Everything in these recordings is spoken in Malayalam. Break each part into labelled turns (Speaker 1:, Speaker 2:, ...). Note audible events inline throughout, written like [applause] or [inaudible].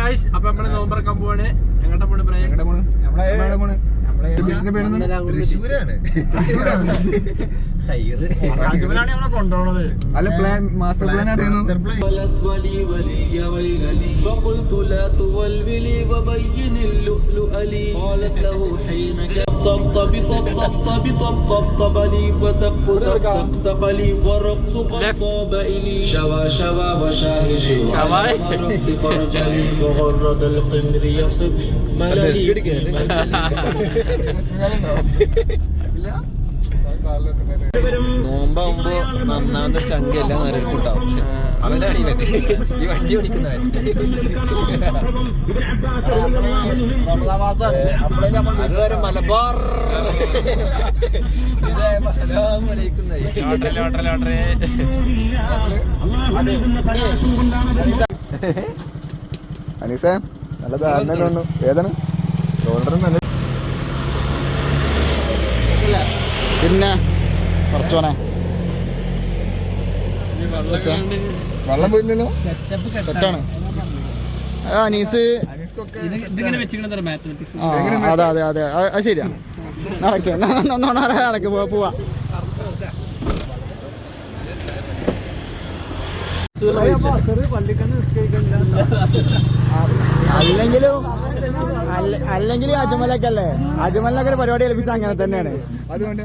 Speaker 1: ഗായ്സ് അപ്പൊ നമ്മള് നോമ്പറക്കാൻ പോവാണ് എങ്ങോട്ടാ പോണ് പറയാം
Speaker 2: എങ്ങടെ പോണ് നമ്മളെ പോണ് ചേച്ചിന്റെ പേരെന്താ
Speaker 3: തൃശ്ശൂരാണ്
Speaker 4: രാജ്യത്തിലാണ് നമ്മളെ കൊണ്ടുപോണത്
Speaker 2: അല്ല പ്ലാൻ മാസ്റ്റർ പ്ലാൻ അറിയുന്നു
Speaker 5: ولد ولي ولي ويل لي فقلت لا تولولي وبين اللؤلؤ لي قالت له حين طبطب طبطب طب طبطب لي وسق سق سق لي ورقص قد طاب إلي شوى شوى وشاهد
Speaker 1: شوى.
Speaker 5: ورقص فرجلي وغرد القمر يصب مللي
Speaker 3: നോമ്പാവുമ്പോ നന്നാവുന്ന ഒരു ചങ്ക എല്ലാ ഉണ്ടാവും അവനാണ് ഇവൻ ഈ വണ്ടി ഓടിക്കുന്നവൻ. അതുവരെ മലബാർ.
Speaker 1: ലോട്ടറി
Speaker 2: അനീസേ നല്ല ധാരണ ഏതാണ്? ഷോൾഡർ നല്ല
Speaker 4: പിന്നെ കുറച്ചോനെ
Speaker 2: വെള്ളം പോയില്ലല്ലോ?
Speaker 4: സെറ്റാണ് ആ അനീസ്. അതെ അതെ അതെ. അത് ശരിയാണ് ശരിയാ നടക്കുക നടക്ക്. പോവാ. അല്ലെങ്കിലും അല്ല- അല്ലെങ്കിൽ അജ്മലൊക്കെ അജ്മലിനൊക്കെ പരിപാടി ഏൽപ്പിച്ച അങ്ങനെ തന്നെയാണ്.
Speaker 2: അതുകൊണ്ട്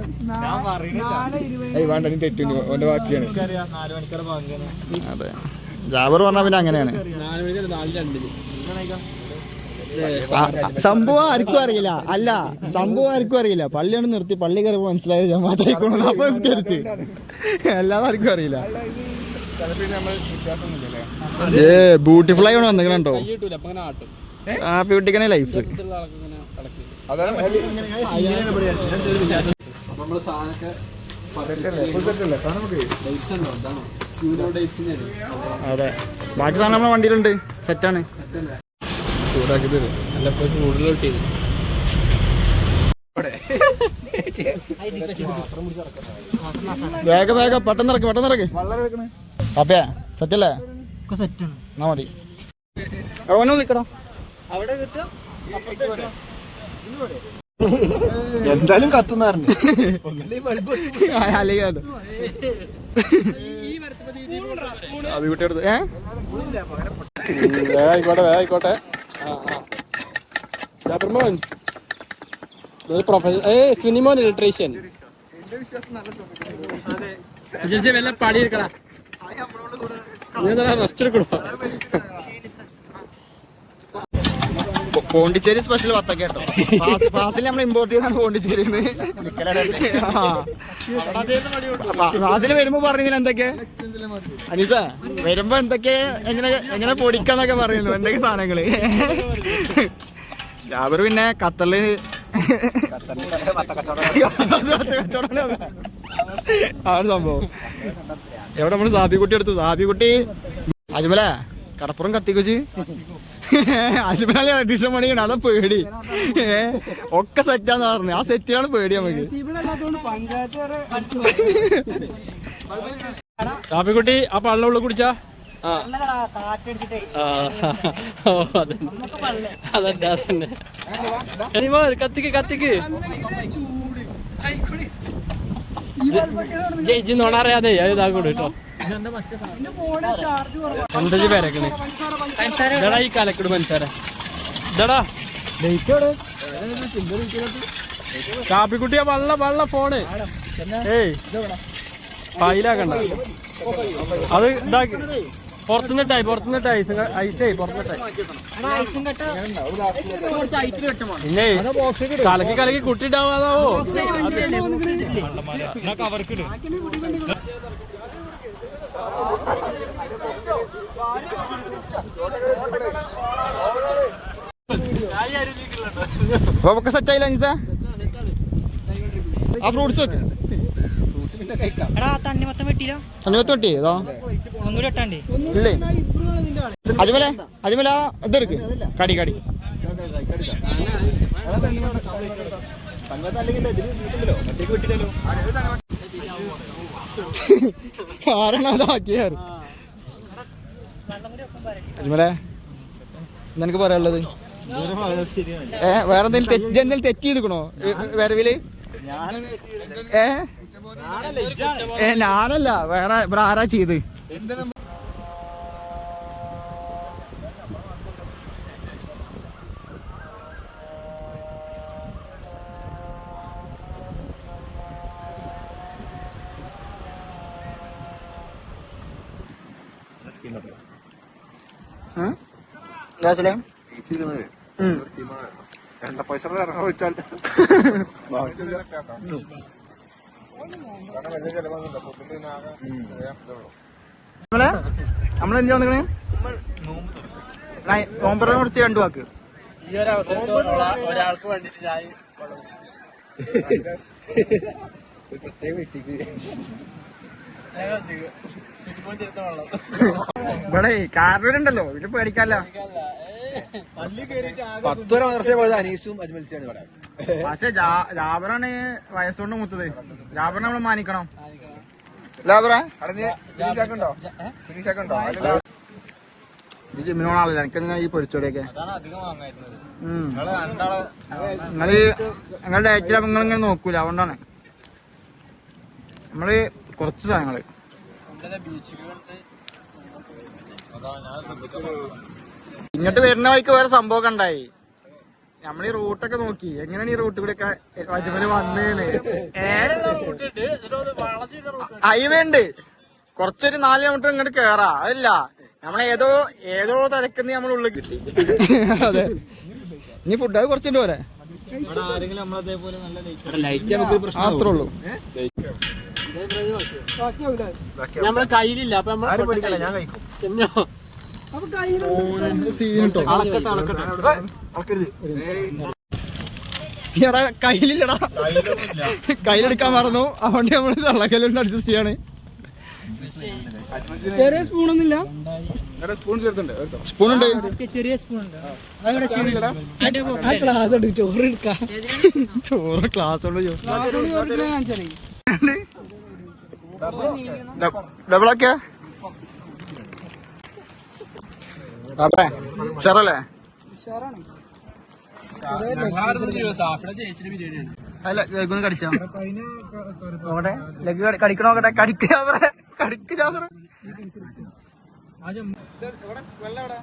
Speaker 2: വേണ്ട നീ തെറ്റുണ്ട് ഓന്റെ ബാക്കിയാണ്.
Speaker 4: അതെ. ജാബർ പറഞ്ഞ പിന്നെ അങ്ങനെയാണ്. സംഭവം ആർക്കും അറിയില്ല. അല്ല സംഭവം ആർക്കും അറിയില്ല. പള്ളിയാണ് നിർത്തി പള്ളി കയറി മനസ്സിലായ ജമാഅത്തായിക്കോളൂ അപ്പൊ നിസ്കരിച്ച്. അല്ലാതെ ആർക്കും അറിയില്ല. ഏ ബ്യൂട്ടിഫുൾ ആയി വന്നിട്ടുണ്ടോ
Speaker 1: കൈ കിട്ടൂല അപ്പൊ അങ്ങനെ ആട്ടും.
Speaker 4: ഹാപ്പി കുട്ടിക്കനെ ലൈഫ് അതെ. ബാക്കി സാധനം നമ്മളെ വണ്ടിയിലുണ്ട്. സെറ്റാണ്
Speaker 2: ചൂടാക്കി തരും
Speaker 1: അല്ല ഇപ്പൊ കൂടുതൽ കിട്ടിയത്
Speaker 4: വേഗം വേഗം പെട്ടെന്ന് ഇറക്ക് പെട്ടെന്ന് ഇറക്ക്.
Speaker 2: വെള്ളം
Speaker 4: അപ്പേ സെറ്റല്ലേ? എന്നാ മതി. എവിടെ നിൽക്കടോ
Speaker 3: എന്തായാലും കത്തുന്നാറുണ്ട് [laughs]
Speaker 4: അല്ലെങ്കിൽ അത്. ഏ?
Speaker 1: ജാബർമോൻ ഏ സിനിമോൻ ഇലക്ട്രീഷ്യൻ വല്ല പണി
Speaker 4: പോണ്ടിച്ചേരി സ്പെഷ്യൽ വത്തക്ക കേട്ടോ. ഫാസ്- ഫാസിൽ നമ്മൾ ഇമ്പോർട്ട് ചെയ്താണ് പോണ്ടിച്ചേരിയിൽ ഫാസിൽ വരുമ്പോ പറഞ്ഞില്ല എന്തൊക്കെ? അനീസ വരുമ്പോ എന്തൊക്കെ എങ്ങനെ എങ്ങനെ പൊടിക്കാന്നൊക്കെ പറയുന്നു. എന്തൊക്കെ സാധനങ്ങൾ? ജാബർ പിന്നെ ഖത്തറിൽ ആ ഒരു സംഭവം. എവിടെ നമ്മൾ സാബിക്കുട്ടി എടുത്തു സാബിക്കുട്ടി. അജ്മല കടപ്പുറം കത്തിക്കുച്ച് അജ്മല ഇലക്ട്രീഷ്യൻ പണിയാണ് അതാ പേടി. ഒക്കെ സെറ്റാന്ന് പറഞ്ഞു. ആ സെറ്റാണ് പേടി നമുക്ക്.
Speaker 1: കാപ്പിക്കുട്ടി ആ പള്ള ഉള്ളിൽ കുടിച്ചാ? അതന്നെ. കത്തിക്ക് കത്തിക്ക്. ജയിച്ച് നോണറിയാതെ അത് ഇതാക്കൂടെ കേട്ടോ. എന്താ പേരക്കണ് ഇതടാ ഈ കലക്കട് മനുഷ്യരെ. ഇതടാ. കാപ്പിക്കുട്ടിയ വള്ള വള്ള ഫോണ്. ഏയ്. ഫൈലാക്കണ്ട അത് ഇതാക്കി. പുറത്തുനിന്നിട്ടായി പുറത്തുനിന്നിട്ട് ഐസ് ഐസേ പുറത്തുനിന്നിട്ടായി. പിന്നെ കലക്കി കലക്കി കുട്ടിണ്ടാവാതാവോ
Speaker 4: ഒക്കെ സെറ്റ് ആയില്ല അനീസ? ആ ഫ്രൂട്ട്സ് വെക്ക് തണ്ണിമത്തം വെട്ടി ഏതോ ഇല്ലേ? അജ്മല അജ്മല ഇതെടുക്ക്. കടി കടി. ആരാണ് അതാക്കിയാറ് അജ്മല നിനക്ക് പറയാനുള്ളത്? ഏ വേറെ എന്തെങ്കിലും തെറ്റ് എന്തെങ്കിലും തെറ്റ് ചെയ്തിക്കണോ വരവിൽ? ഏ? ഏ ഞാനല്ല വേറെ ഇവിടെ ആരാ ചെയ്ത്? ഉം? എന്താ.
Speaker 2: എണ്ണ പൈസ ഇറങ്ങാൻ വെച്ചാൽ [laughs]
Speaker 4: നമ്മളെ നമ്മളെന്താ വന്നിക്കണേ നോമ്പറെ കുറിച്ച് രണ്ടു വാക്ക്.
Speaker 1: ഈ ഒരു അവസരത്തിൽ ഒരാൾക്ക് വേണ്ടിട്ട് ചായ
Speaker 2: പ്രത്യേക വ്യക്തിക്ക്.
Speaker 4: ഇവിടെ കാരണവരുണ്ടല്ലോ ഇത് പേടിക്കാല്ല
Speaker 2: പത്ത് വരെ മദ്രസ പോയത് അനീസും അജ്മൽസിയാണ് ഇവിടെ.
Speaker 4: പക്ഷെ ജാബറാണ് വയസ്സുകൊണ്ട് മുത്തത്. ജാബറിനെ നമ്മൾ മാനിക്കണം. ജിമ്മിനോണാണല്ലോ എനിക്കെങ്ങനെ ഈ പൊരിച്ചോടിയൊക്കെ? നിങ്ങൾ നിങ്ങളുടെ ഡയറ്റിൽ നിങ്ങളിങ്ങനെ നോക്കൂല. അതുകൊണ്ടാണ്. നമ്മൾ കുറച്ച്
Speaker 1: സാധനങ്ങൾ.
Speaker 4: ഇങ്ങോട്ട് വരുന്ന വഴിക്ക് വേറെ സംഭവം ഉണ്ടായി. നമ്മൾ ഈ റൂട്ടൊക്കെ നോക്കി. എങ്ങനെയാണ് ഈ റൂട്ട് കൂടെ ഒക്കെ വന്നേന്ന്? ഹൈവേ ഉണ്ട്. കുറച്ചൊരു നാല് കിലോമീറ്റർ ഇങ്ങോട്ട് കേറാ. അതല്ല നമ്മളേതോ ഏതോ ഏതോ തിരക്കുന്ന നമ്മൾ ഉള്ളിൽ കിട്ടി. അതെ. ഇനി ഫുഡ് അത് കുറച്ചിട്ട് പോരെ?
Speaker 2: ആരെങ്കിലും നല്ല
Speaker 3: ലൈറ്റ് നമുക്ക് പ്രശ്നം
Speaker 4: അത്രേ ഉള്ളൂ.
Speaker 1: നമ്മളെ കയ്യിലില്ല. അപ്പൊ നമ്മളെ
Speaker 3: ഞാൻ കഴിക്കും.
Speaker 4: എടാ കയ്യിലില്ലടാ. കയ്യിലെടുക്കാൻ മറന്നു. അതുകൊണ്ട് നമ്മൾ തള്ളക്കല്ലുണ്ട് അഡ്ജസ്റ്റ് ചെയ്യാണ്.
Speaker 6: ചെറിയ സ്പൂണൊന്നുമില്ല.
Speaker 2: സ്പൂൺ ചേർത്തുണ്ട്
Speaker 4: സ്പൂൺ ഉണ്ട്
Speaker 6: ചെറിയ സ്പൂൺ ക്ലാസ് എടുത്ത് ചോറ് എടുക്കാം.
Speaker 4: ചോറ് ക്ലാസ് കൊണ്ട് അതെ ഷെറല്ലേ അല്ല ലെഗ് ഒന്ന് കടിച്ചോ? നോക്കട്ടെ ലെഗ് കടിക്കണോ നോക്കട്ടെ കടിക്ക് ചാവറ കടിക്ക് ചാവറ. വെള്ളം എവിടെ?